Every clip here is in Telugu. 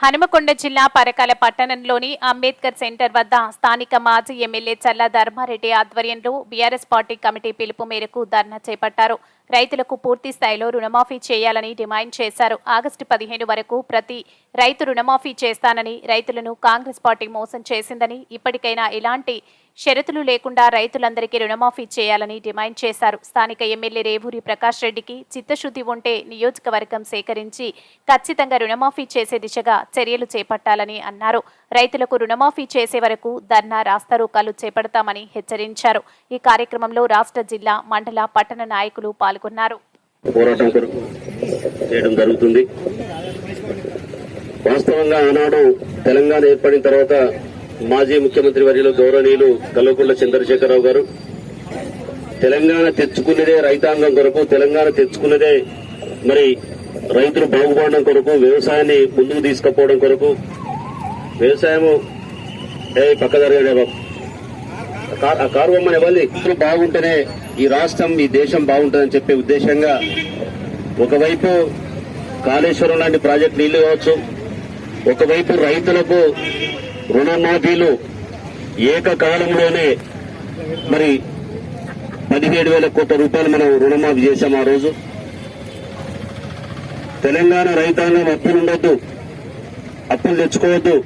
హనుమకొండ జిల్లా పరకాల పట్టణంలోని అంబేద్కర్ సెంటర్ వద్ద స్థానిక మాజీ ఎమ్మెల్యే చల్ల ధర్మారెడ్డి ఆధ్వర్యంలో బీఆర్ఎస్ పార్టీ కమిటీ పిలుపు మేరకు ధర్నా చేపట్టారు. రైతులకు పూర్తి స్థాయిలో రుణమాఫీ చేయాలని డిమాండ్ చేశారు. ఆగస్టు పదిహేను వరకు ప్రతి రైతు రుణమాఫీ చేస్తానని రైతులను కాంగ్రెస్ పార్టీ మోసం చేసిందని ఇప్పటికైనా ఇలాంటి షరతులు లేకుండా రైతులందరికీ రుణమాఫీ చేయాలని డిమాండ్ చేశారు. స్థానిక ఎమ్మెల్యే రేవూరి ప్రకాష్ రెడ్డికి చిత్తశుద్ధి ఉంటే నియోజకవర్గం సేకరించి ఖచ్చితంగా రుణమాఫీ చేసే దిశగా చర్యలు చేపట్టాలని అన్నారు. రైతులకు రుణమాఫీ చేసే వరకు ధర్నా రాస్తారోకాలు చేపడతామని హెచ్చరించారు. ఈ కార్యక్రమంలో రాష్ట్ర జిల్లా మండల పట్టణ నాయకులు పాల్గొన్నారు. పోరాటం చేయడం జరుగుతుంది. వాస్తవంగా ఆనాడు తెలంగాణ ఏర్పడిన తర్వాత మాజీ ముఖ్యమంత్రి వర్యులు గౌరవనీయులు కల్వకుంట్ల చంద్రశేఖరరావు గారు. తెలంగాణ తెచ్చుకున్నదే రైతాంగం కొరకు తెలంగాణ తెచ్చుకున్నదే మరి రైతులు బాగుపడడం కొరకు వ్యవసాయాన్ని ముందుకు తీసుకుపోవడం కొరకు. వ్యవసాయము ఏ పక్క బాబు. ఆ కారు బొమ్మని ఇవ్వాలి రైతులు బాగుంటేనే ఈ రాష్ట్రం ఈ దేశం బాగుంటుందని చెప్పే ఉద్దేశంగా ఒకవైపు కాళేశ్వరం లాంటి ప్రాజెక్ట్ నీళ్ళు కావచ్చు ఒకవైపు రైతులకు రుణమాఫీలు ఏకకాలంలోనే మరి పదిహేడు వేల కోట్ల రూపాయలు మనం రుణమాఫీ చేశాం ఆ రోజు. తెలంగాణ రైతాంగం అప్పులు ఉండొద్దు అప్పులు తెచ్చుకోవద్దు.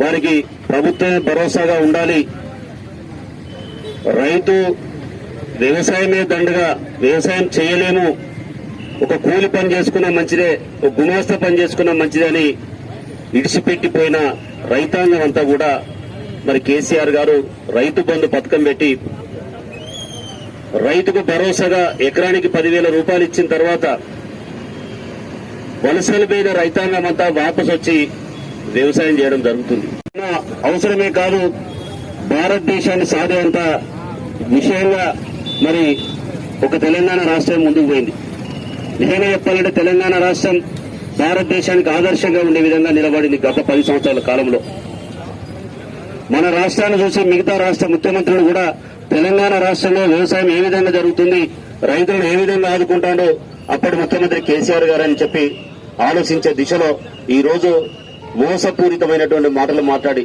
వారికి ప్రభుత్వమే భరోసాగా ఉండాలి. రైతు వ్యవసాయమే దండగా వ్యవసాయం చేయలేము. ఒక కూలి పని చేసుకున్నా మంచిదే ఒక గుమాస్తా పని చేసుకున్నా మంచిదే అని ఇడిచిపెట్టిపోయిన రైతాంగం అంతా కూడా మరి కేసీఆర్ గారు రైతు బంధు పథకం పెట్టి రైతుకు భరోసాగా ఎకరానికి పదివేల రూపాయలు ఇచ్చిన తర్వాత వలసలు పోయిన రైతాంగం అంతా వాపసు వచ్చి వ్యవసాయం చేయడం జరుగుతుంది. అవసరమే కాదు భారతదేశాన్ని సాధేంత విషయంగా మరి ఒక తెలంగాణ రాష్ట్రం ముందుకు పోయింది. నిజంగా చెప్పాలంటే తెలంగాణ రాష్ట్రం భారతదేశానికి ఆదర్శంగా ఉండే విధంగా నిలబడింది గత పది సంవత్సరాల కాలంలో. మన రాష్ట్రాన్ని చూసి మిగతా రాష్ట్ర ముఖ్యమంత్రులు కూడా తెలంగాణ రాష్ట్రంలో వ్యవసాయం ఏ విధంగా జరుగుతుంది రైతులను ఏ విధంగా ఆదుకుంటాడో అప్పటి ముఖ్యమంత్రి కేసీఆర్ గారు అని చెప్పి ఆలోచించే దిశలో ఈ రోజు మోసపూరితమైనటువంటి మాటలు మాట్లాడి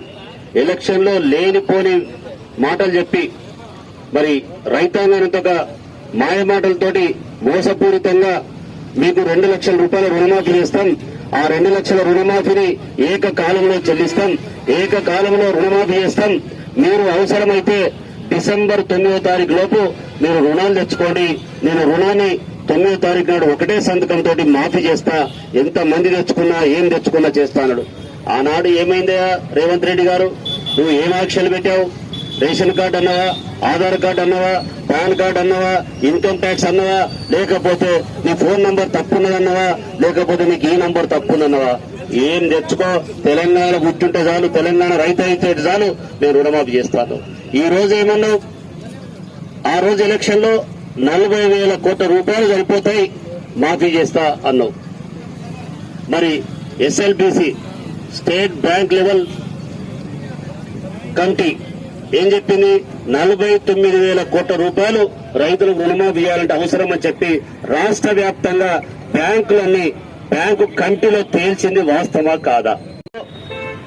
ఎలక్షన్లో లేనిపోని మాటలు చెప్పి మరి రైతాంగానంతగా మాయ మాటలతోటి మోసపూరితంగా మీకు రెండు లక్షల రూపాయల రుణమాఫీ చేస్తాం. ఆ రెండు లక్షల రుణమాఫీని ఏకకాలంలో చెల్లిస్తాం. ఏకకాలంలో రుణమాఫీ చేస్తాం. మీరు అవసరమైతే డిసెంబర్ తొమ్మిదో తారీఖు లోపు మీరు రుణాలు తెచ్చుకోండి. నేను రుణాన్ని తొమ్మిదో తారీఖు నాడు ఒకటే సంతకంతో మాఫీ చేస్తా. ఎంత మంది తెచ్చుకున్నా ఏం తెచ్చుకున్నా చేస్తానడు ఆనాడు ఏమైందయ్యా? రేవంత్ రెడ్డి గారు నువ్వు ఏం ఆంక్షలు పెట్టావు? రేషన్ కార్డు అన్నావా? ఆధార్ కార్డు అన్నావా? పాన్ కార్డు అన్నవా ఇన్కమ్ ట్యాక్స్ అన్నవా లేకపోతే నీ ఫోన్ నంబర్ తప్పున్నదన్నవా లేకపోతే నీకు ఈ నంబర్ తప్పుందన్నవా? ఏం తెచ్చుకో తెలంగాణ గుర్తుంటే చాలు తెలంగాణ రైతు అయితే చాలు నేను రుణమాఫీ చేస్తాను. ఈ రోజు ఏమన్నావు? ఆ రోజు ఎలక్షన్లో నలభై వేల కోట్ల రూపాయలు సరిపోతాయి మాఫీ చేస్తా అన్నావు. మరి SLBC state bank level committee ఏం చెప్పింది? నలభై తొమ్మిది వేల కోట్ల రూపాయలు రైతులకు రుణమాఫీ చేయాలంటే అవసరం అని చెప్పి రాష్ట్ర వ్యాప్తంగా బ్యాంకులన్నీ బ్యాంకు కంటిలో తేల్చింది వాస్తవా కాదా?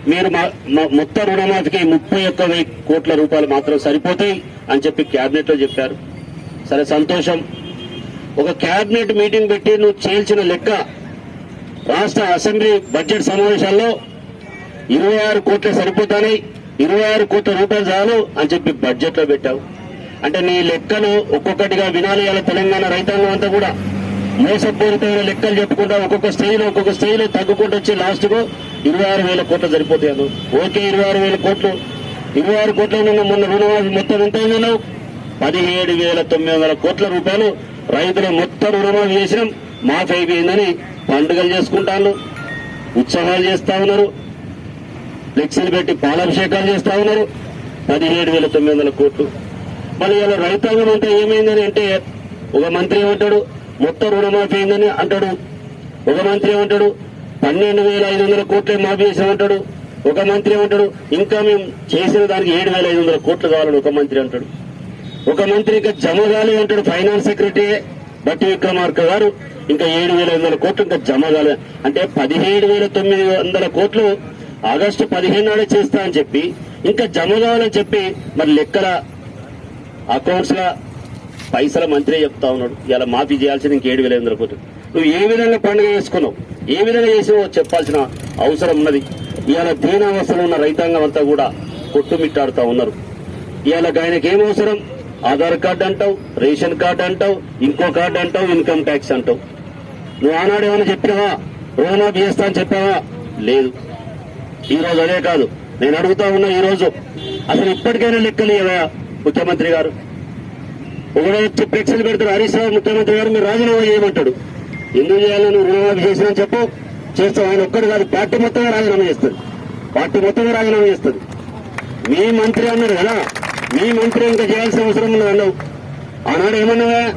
మీరు మా- మొత్తం రుణమాఫీకి ముప్పై ఒక్క వెయ్యి కోట్ల రూపాయలు మాత్రం సరిపోతాయి అని చెప్పి కేబినెట్లో చెప్పారు. సరే సంతోషం. ఒక కేబినెట్ మీటింగ్ పెట్టి నువ్వు చేల్చిన లెక్క రాష్ట్ర అసెంబ్లీ బడ్జెట్ సమావేశాల్లో ఇరవై ఆరు కోట్లు సరిపోతాయి ఇరవై ఆరు కోట్ల రూపాయలు చాలు అని చెప్పి బడ్జెట్లో పెట్టావు. అంటే నీ లెక్కలు ఒక్కొక్కటిగా వినాలి తెలంగాణ రైతాంగం అంతా కూడా. మోసపూరితమైన లెక్కలు చెప్పుకుంటా ఒక్కొక్క స్థాయిలో ఒక్కొక్క స్థాయిలో తగ్గుకుంటూ వచ్చి లాస్ట్కు ఇరవై ఆరు వేల కోట్లు సరిపోతాయి ఓకే ఇరవై ఆరు వేల కోట్లు. ఇరవై ఆరు కోట్ల మొన్న రుణమాఫీ మొత్తం ఎంత అయిందన్నావు పదిహేడు వేల తొమ్మిది వందల కోట్ల రూపాయలు. రైతులు మొత్తం రుణమాఫీ చేసినాం. మాఫీ అయిపోయిందని పండుగలు చేసుకుంటాను ఉత్సవాలు చేస్తా ఉన్నారు. ఫ్లెక్సీలు పెట్టి పాలాభిషేకాలు చేస్తా ఉన్నారు. పదిహేడు వేల తొమ్మిది వందల కోట్లు. మళ్ళీ ఇలా రైతాంగం అంతా ఏమైందని అంటే ఒక మంత్రి ఏమంటాడు? మొత్తం రుణమాఫీ అయిందని అంటాడు. ఒక మంత్రి ఏమంటాడు? పన్నెండు వేల ఐదు వందల కోట్లే మాఫీ చేసామంటాడు ఒక మంత్రి ఏమంటాడు? ఇంకా మేము చేసిన దానికి ఏడు వేల ఐదు వందల కోట్లు కావాలని ఒక మంత్రి అంటాడు. ఒక మంత్రి ఇంకా జమ కాలేదు అంటాడు ఫైనాన్స్ సెక్రటరీ. బట్టి విక్రమార్క గారు ఇంకా ఏడు వేల ఐదు వందల కోట్లు ఇంకా జమ కాలే. అంటే పదిహేడు వేల తొమ్మిది వందల కోట్లు ఆగస్టు పదిహేను నాడే చేస్తా అని చెప్పి ఇంకా జమ కావాలని చెప్పి మరి లెక్కల అకౌంట్స్ పైసల మంత్రి చెప్తా ఉన్నాడు. ఇలా మాఫీ చేయాల్సింది ఇంక ఏడు వేల ఐదు కోట్లు. నువ్వు ఏ విధంగా పండుగ చేసుకున్నావు? ఏ విధంగా చేసావో చెప్పాల్సిన అవసరం ఉన్నది. ఇవాళ దీనావస్థలో ఉన్న రైతాంగం అంతా కూడా కొట్టుమిట్టాడుతూ ఉన్నారు. ఇవాళ ఆయనకి ఏం అవసరం? ఆధార్ కార్డు అంటావు రేషన్ కార్డు అంటావు ఇంకో కార్డు అంటావు ఇన్కమ్ ట్యాక్స్ అంటావు. నువ్వు ఆనాడు ఏమైనా చెప్పినావా? రుణమాఫీ చేస్తా అని చెప్పావా? లేదు. ఈ రోజు అదే కాదు. నేను అడుగుతా ఉన్నా ఈ రోజు. అసలు ఇప్పటికైనా లెక్కలు ఇవ్వయా ముఖ్యమంత్రి గారు? ఒకడే వచ్చి ఫ్లెక్సీలు పెడతారు హరీష్ రావు ముఖ్యమంత్రి గారు మీరు రాజీనామా చేయమంటాడు. ఎందుకు చేయాలి? నువ్వు రుణమాఫీ చేసినా చెప్పు. చేస్తావు ఆయన ఒక్కడు కాదు పార్టీ మొత్తంగా రాజీనామా చేస్తుంది పార్టీ మొత్తంగా రాజీనామా చేస్తుంది మీ మంత్రి అన్నారు కదా? మీ మంత్రి ఇంకా చేయాల్సిన అవసరం ఉన్నది అన్నావు? ఆనాడు ఏమన్నావా?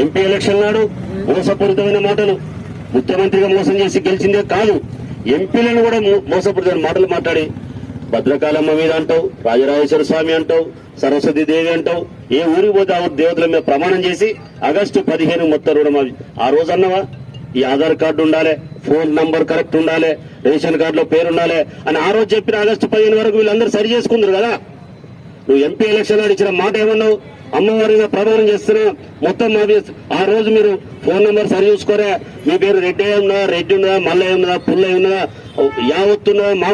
ఎంపీ ఎలక్షన్ నాడు మోసపూరితమైన మాటలు. ముఖ్యమంత్రిగా మోసం చేసి గెలిచిందే కాదు. ఎంపీలను కూడా మోసపరిచిన మాటలు మాట్లాడి భద్రకాళమ్మ మీద అంటావు రాజరాజేశ్వర స్వామి అంటావు సరస్వతి దేవి అంటావు ఏ ఊరికి పోతే ఆ దేవతల మీద ప్రమాణం చేసి ఆగస్టు పదిహేను మొత్తం రుణం ఆ రోజు అన్నవా? ఈ ఆధార్ కార్డు ఉండాలి ఫోన్ నంబర్ కరెక్ట్ ఉండాలి రేషన్ కార్డులో పేరు ఉండాలి అని ఆ రోజు చెప్పిన ఆగస్టు పదిహేను వరకు వీళ్ళందరూ సరి చేసుకుందరు కదా? నువ్వు ఎంపీ ఎలక్షన్ ఇచ్చిన మాట ఏమన్నావు? అమ్మవారిగా ప్రమాణం చేస్తున్నా మొత్తం మాది ఆ రోజు మీరు ఫోన్ నెంబర్ సరి చూసుకోరా. మీ పేరు రెడ్డి ఉన్నదా రెడ్డి ఉన్నదా మల్లయ్య ఉన్నదా పుల్లయ్య ఉన్నదా యావత్తున్నదా మా